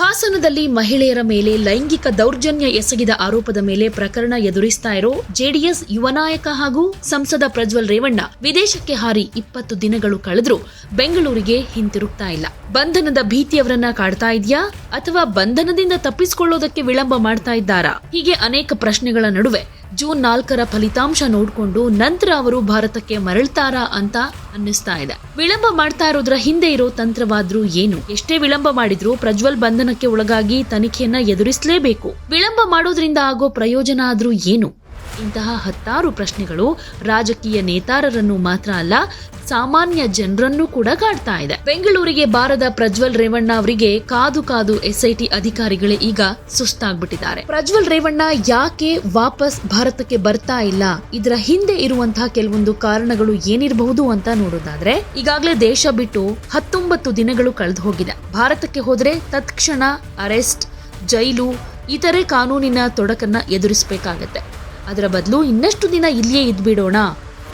ಹಾಸನದಲ್ಲಿ ಮಹಿಳೆಯರ ಮೇಲೆ ಲೈಂಗಿಕ ದೌರ್ಜನ್ಯ ಎಸಗಿದ ಆರೋಪದ ಮೇಲೆ ಪ್ರಕರಣ ಎದುರಿಸ್ತಾ ಇರೋ ಜೆಡಿಎಸ್ ಯುವ ನಾಯಕ ಹಾಗೂ ಸಂಸದ ಪ್ರಜ್ವಲ್ ರೇವಣ್ಣ ವಿದೇಶಕ್ಕೆ ಹಾರಿ ಇಪ್ಪತ್ತು ದಿನಗಳು ಕಳೆದ್ರೂ ಬೆಂಗಳೂರಿಗೆ ಹಿಂತಿರುಗ್ತಾ ಇಲ್ಲ. ಬಂಧನದ ಭೀತಿಯವರನ್ನ ಕಾಡ್ತಾ ಇದೆಯಾ ಅಥವಾ ಬಂಧನದಿಂದ ತಪ್ಪಿಸಿಕೊಳ್ಳೋದಕ್ಕೆ ವಿಳಂಬ ಮಾಡ್ತಾ ಇದ್ದಾರಾ? ಹೀಗೆ ಅನೇಕ ಪ್ರಶ್ನೆಗಳ ನಡುವೆ ಜೂನ್ ನಾಲ್ಕರ ಫಲಿತಾಂಶ ನೋಡಿಕೊಂಡು ನಂತರ ಅವರು ಭಾರತಕ್ಕೆ ಮರಳ್ತಾರಾ ಅಂತ ಅನ್ನಿಸ್ತಾ ಇದೆ. ವಿಳಂಬ ಮಾಡ್ತಾ ಇರೋದ್ರ ಹಿಂದೆ ಇರೋ ತಂತ್ರವಾದ್ರೂ ಏನು? ಎಷ್ಟೇ ವಿಳಂಬ ಮಾಡಿದ್ರು ಪ್ರಜ್ವಲ್ ಬಂಧನಕ್ಕೆ ಒಳಗಾಗಿ ತನಿಖೆಯನ್ನ ಎದುರಿಸಲೇಬೇಕು. ವಿಳಂಬ ಮಾಡೋದ್ರಿಂದ ಆಗೋ ಪ್ರಯೋಜನ ಆದ್ರೂ ಏನು? ಇಂತಹ ಹತ್ತಾರು ಪ್ರಶ್ನೆಗಳು ರಾಜಕೀಯ ನೇತಾರರನ್ನು ಮಾತ್ರ ಅಲ್ಲ, ಸಾಮಾನ್ಯ ಜನರನ್ನು ಕೂಡ ಕಾಡ್ತಾ ಇದೆ. ಬೆಂಗಳೂರಿಗೆ ಬಾರದ ಪ್ರಜ್ವಲ್ ರೇವಣ್ಣ ಅವರಿಗೆ ಕಾದು ಕಾದು ಎಸ್ಐಟಿ ಅಧಿಕಾರಿಗಳೇ ಈಗ ಸುಸ್ತಾಗ್ಬಿಟ್ಟಿದ್ದಾರೆ. ಪ್ರಜ್ವಲ್ ರೇವಣ್ಣ ಯಾಕೆ ವಾಪಸ್ ಭಾರತಕ್ಕೆ ಬರ್ತಾ ಇಲ್ಲ? ಇದರ ಹಿಂದೆ ಇರುವಂತಹ ಕೆಲವೊಂದು ಕಾರಣಗಳು ಏನಿರಬಹುದು ಅಂತ ನೋಡೋದಾದ್ರೆ, ಈಗಾಗಲೇ ದೇಶ ಬಿಟ್ಟು ಹತ್ತೊಂಬತ್ತು ದಿನಗಳು ಕಳೆದು ಹೋಗಿದೆ. ಭಾರತಕ್ಕೆ ಹೋದ್ರೆ ತತ್ಕ್ಷಣ ಅರೆಸ್ಟ್, ಜೈಲು, ಇತರೆ ಕಾನೂನಿನ ತೊಡಕನ್ನ ಎದುರಿಸಬೇಕಾಗತ್ತೆ. ಅದರ ಬದಲು ಇನ್ನಷ್ಟು ದಿನ ಇಲ್ಲಿಯೇ ಇದ್ಬಿಡೋಣ.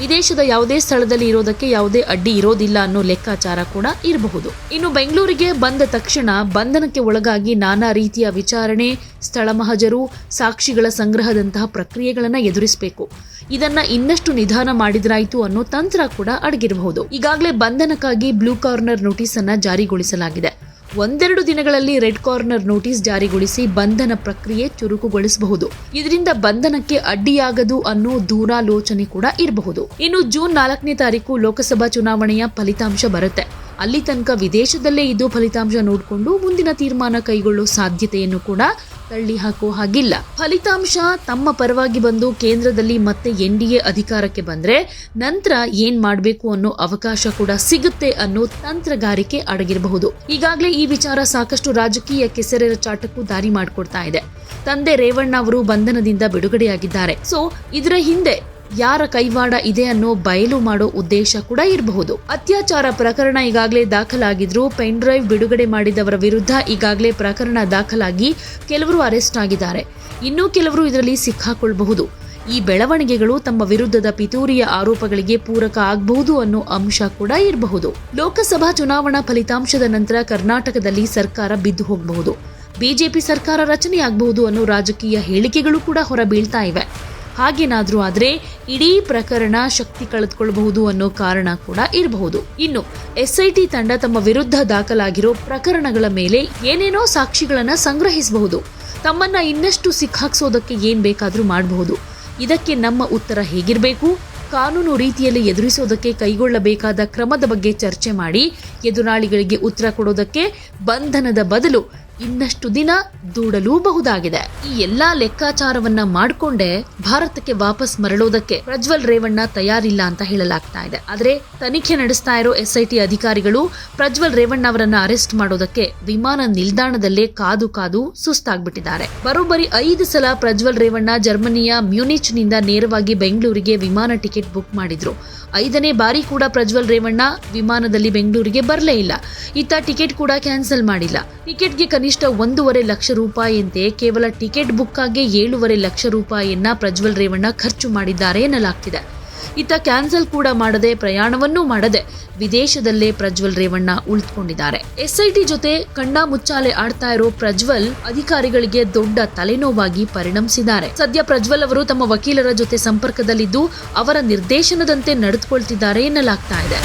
ವಿದೇಶದ ಯಾವುದೇ ಸ್ಥಳದಲ್ಲಿ ಇರೋದಕ್ಕೆ ಯಾವುದೇ ಅಡ್ಡಿ ಇರೋದಿಲ್ಲ ಅನ್ನೋ ಲೆಕ್ಕಾಚಾರ ಕೂಡ ಇರಬಹುದು. ಇನ್ನು ಬೆಂಗಳೂರಿಗೆ ಬಂದ ತಕ್ಷಣ ಬಂಧನಕ್ಕೆ ಒಳಗಾಗಿ ನಾನಾ ರೀತಿಯ ವಿಚಾರಣೆ, ಸ್ಥಳ ಮಹಜರು, ಸಾಕ್ಷಿಗಳ ಸಂಗ್ರಹದಂತಹ ಪ್ರಕ್ರಿಯೆಗಳನ್ನು ಎದುರಿಸಬೇಕು. ಇದನ್ನ ಇನ್ನಷ್ಟು ನಿಧಾನ ಮಾಡಿದ್ರಾಯ್ತು ಅನ್ನೋ ತಂತ್ರ ಕೂಡ ಅಡಗಿರಬಹುದು. ಈಗಾಗಲೇ ಬಂಧನಕ್ಕಾಗಿ ಬ್ಲೂ ಕಾರ್ನರ್ ನೋಟಿಸ್ ಅನ್ನ ಜಾರಿಗೊಳಿಸಲಾಗಿದೆ. ಒಂದೆರಡು ದಿನಗಳಲ್ಲಿ ರೆಡ್ ಕಾರ್ನರ್ ನೋಟಿಸ್ ಜಾರಿಗೊಳಿಸಿ ಬಂಧನ ಪ್ರಕ್ರಿಯೆ ಚುರುಕುಗೊಳಿಸಬಹುದು. ಇದರಿಂದ ಬಂಧನಕ್ಕೆ ಅಡ್ಡಿಯಾಗದು ಅನ್ನೋ ದೂರಾಲೋಚನೆ ಕೂಡ ಇರಬಹುದು. ಇನ್ನು ಜೂನ್ ನಾಲ್ಕನೇ ತಾರೀಕು ಲೋಕಸಭಾ ಚುನಾವಣೆಯ ಫಲಿತಾಂಶ ಬರುತ್ತೆ. ಅಲ್ಲಿ ತನಕ ವಿದೇಶದಲ್ಲೇ ಇದ್ದು ಫಲಿತಾಂಶ ನೋಡಿಕೊಂಡು ಮುಂದಿನ ತೀರ್ಮಾನ ಕೈಗೊಳ್ಳುವ ಸಾಧ್ಯತೆಯನ್ನು ಕೂಡ ತಳ್ಳಿ ಹಾಕೋ ಹಾಗಿಲ್ಲ. ಫಲಿತಾಂಶ ತಮ್ಮ ಪರವಾಗಿ ಬಂದು ಕೇಂದ್ರದಲ್ಲಿ ಮತ್ತೆ ಎನ್ ಡಿ ಎ ಅಧಿಕಾರಕ್ಕೆ ಬಂದ್ರೆ ನಂತರ ಏನ್ ಮಾಡಬೇಕು ಅನ್ನೋ ಅವಕಾಶ ಕೂಡ ಸಿಗುತ್ತೆ ಅನ್ನೋ ತಂತ್ರಗಾರಿಕೆ ಅಡಗಿರಬಹುದು. ಈಗಾಗಲೇ ಈ ವಿಚಾರ ಸಾಕಷ್ಟು ರಾಜಕೀಯ ಕೆಸರೆರ ಚಾಟಕ್ಕೂ ದಾರಿ ಮಾಡಿಕೊಡ್ತಾ ಇದೆ. ತಂದೆ ರೇವಣ್ಣ ಅವರು ಬಂಧನದಿಂದ ಬಿಡುಗಡೆಯಾಗಿದ್ದಾರೆ. ಸೊ, ಇದರ ಹಿಂದೆ ಯಾರ ಕೈವಾಡ ಇದೆ ಅನ್ನೋ ಬಯಲು ಮಾಡೋ ಉದ್ದೇಶ ಕೂಡ ಇರಬಹುದು. ಅತ್ಯಾಚಾರ ಪ್ರಕರಣ ಈಗಾಗಲೇ ದಾಖಲಾಗಿದ್ರು ಪೆನ್ ಡ್ರೈವ್ ಬಿಡುಗಡೆ ಮಾಡಿದವರ ವಿರುದ್ಧ ಈಗಾಗಲೇ ಪ್ರಕರಣ ದಾಖಲಾಗಿ ಕೆಲವರು ಅರೆಸ್ಟ್ ಆಗಿದ್ದಾರೆ. ಇನ್ನೂ ಕೆಲವರು ಇದರಲ್ಲಿ ಸಿಕ್ಕಾಕೊಳ್ಬಹುದು. ಈ ಬೆಳವಣಿಗೆಗಳು ತಮ್ಮ ವಿರುದ್ಧದ ಪಿತೂರಿಯ ಆರೋಪಗಳಿಗೆ ಪೂರಕ ಆಗಬಹುದು ಅನ್ನೋ ಅಂಶ ಕೂಡ ಇರಬಹುದು. ಲೋಕಸಭಾ ಚುನಾವಣಾ ಫಲಿತಾಂಶದ ನಂತರ ಕರ್ನಾಟಕದಲ್ಲಿ ಸರ್ಕಾರ ಬಿದ್ದು ಹೋಗಬಹುದು. ಬಿಜೆಪಿ ಸರ್ಕಾರ ರಚನೆಯಾಗಬಹುದು ಅನ್ನೋ ರಾಜಕೀಯ ಹೇಳಿಕೆಗಳು ಕೂಡ ಹೊರಬೀಳ್ತಾ ಇವೆ. ಹಾಗೇನಾದ್ರೂ ಆದರೆ ಇಡೀ ಪ್ರಕರಣ ಶಕ್ತಿ ಕಳೆದುಕೊಳ್ಳಬಹುದು ಅನ್ನೋ ಕಾರಣ ಕೂಡ ಇರಬಹುದು. ಇನ್ನು ಎಸ್ಐಟಿ ತಂಡ ತಮ್ಮ ವಿರುದ್ಧ ದಾಖಲಾಗಿರೋ ಪ್ರಕರಣಗಳ ಮೇಲೆ ಏನೇನೋ ಸಾಕ್ಷಿಗಳನ್ನು ಸಂಗ್ರಹಿಸಬಹುದು. ತಮ್ಮನ್ನ ಇನ್ನಷ್ಟು ಸಿಕ್ಕಾಕ್ಸೋದಕ್ಕೆ ಏನ್ ಬೇಕಾದರೂ ಮಾಡಬಹುದು. ಇದಕ್ಕೆ ನಮ್ಮ ಉತ್ತರ ಹೇಗಿರಬೇಕು? ಕಾನೂನು ರೀತಿಯಲ್ಲಿ ಎದುರಿಸೋದಕ್ಕೆ ಕೈಗೊಳ್ಳಬೇಕಾದ ಕ್ರಮದ ಬಗ್ಗೆ ಚರ್ಚೆ ಮಾಡಿ ಎದುರಾಳಿಗಳಿಗೆ ಉತ್ತರ ಕೊಡೋದಕ್ಕೆ ಬಂಧನದ ಬದಲು ಇನ್ನಷ್ಟು ದಿನ ದೂಡಲೂಬಹುದಾಗಿದೆ. ಈ ಎಲ್ಲಾ ಲೆಕ್ಕಾಚಾರವನ್ನ ಮಾಡಿಕೊಂಡೇ ಭಾರತಕ್ಕೆ ವಾಪಸ್ ಮರಳೋದಕ್ಕೆ ಪ್ರಜ್ವಲ್ ರೇವಣ್ಣ ತಯಾರಿಲ್ಲ ಅಂತ ಹೇಳಲಾಗ್ತಾ ಇದೆ. ಆದ್ರೆ ತನಿಖೆ ನಡೆಸ್ತಾ ಇರೋ ಎಸ್ಐಟಿ ಅಧಿಕಾರಿಗಳು ಪ್ರಜ್ವಲ್ ರೇವಣ್ಣ ಅವರನ್ನ ಅರೆಸ್ಟ್ ಮಾಡೋದಕ್ಕೆ ವಿಮಾನ ನಿಲ್ದಾಣದಲ್ಲೇ ಕಾದು ಕಾದು ಸುಸ್ತಾಗ್ಬಿಟ್ಟಿದ್ದಾರೆ. ಬರೋಬ್ಬರಿ ಐದು ಸಲ ಪ್ರಜ್ವಲ್ ರೇವಣ್ಣ ಜರ್ಮನಿಯ ಮ್ಯೂನಿಚ್ನಿಂದ ನೇರವಾಗಿ ಬೆಂಗಳೂರಿಗೆ ವಿಮಾನ ಟಿಕೆಟ್ ಬುಕ್ ಮಾಡಿದ್ರು. ಐದನೇ ಬಾರಿ ಕೂಡ ಪ್ರಜ್ವಲ್ ರೇವಣ್ಣ ವಿಮಾನದಲ್ಲಿ ಬೆಂಗಳೂರಿಗೆ ಬರಲೇ ಇಲ್ಲ. ಇತ್ತ ಟಿಕೆಟ್ ಕೂಡ ಕ್ಯಾನ್ಸಲ್ ಮಾಡಿಲ್ಲ. ಟಿಕೆಟ್ಗೆ ಕನಿಷ್ಠ ಒಂದೂವರೆ ಲಕ್ಷ ರೂಪಾಯಿಯಂತೆ ಕೇವಲ ಟಿಕೆಟ್ ಬುಕ್ಕಾಗೆ ಏಳೂವರೆ ಲಕ್ಷ ರೂಪಾಯಿಯನ್ನ ಪ್ರಜ್ವಲ್ ರೇವಣ್ಣ ಖರ್ಚು ಮಾಡಿದ್ದಾರೆ ಎನ್ನಲಾಗ್ತಿದೆ. ಇತ್ತ ಕ್ಯಾನ್ಸಲ್ ಕೂಡ ಮಾಡದೆ ಪ್ರಯಾಣವನ್ನೂ ಮಾಡದೆ ವಿದೇಶದಲ್ಲೇ ಪ್ರಜ್ವಲ್ ರೇವಣ್ಣ ಉಳಿದುಕೊಂಡಿದ್ದಾರೆ. ಎಸ್ಐಟಿ ಜೊತೆ ಕಣ್ಣ ಮುಚ್ಚಾಲೆ ಆಡ್ತಾ ಇರೋ ಪ್ರಜ್ವಲ್ ಅಧಿಕಾರಿಗಳಿಗೆ ದೊಡ್ಡ ತಲೆನೋವಾಗಿ ಪರಿಣಮಿಸಿದ್ದಾರೆ. ಸದ್ಯ ಪ್ರಜ್ವಲ್ ಅವರು ತಮ್ಮ ವಕೀಲರ ಜೊತೆ ಸಂಪರ್ಕದಲ್ಲಿದ್ದು ಅವರ ನಿರ್ದೇಶನದಂತೆ ನಡೆದುಕೊಳ್ತಿದ್ದಾರೆ ಎನ್ನಲಾಗ್ತಾ ಇದೆ.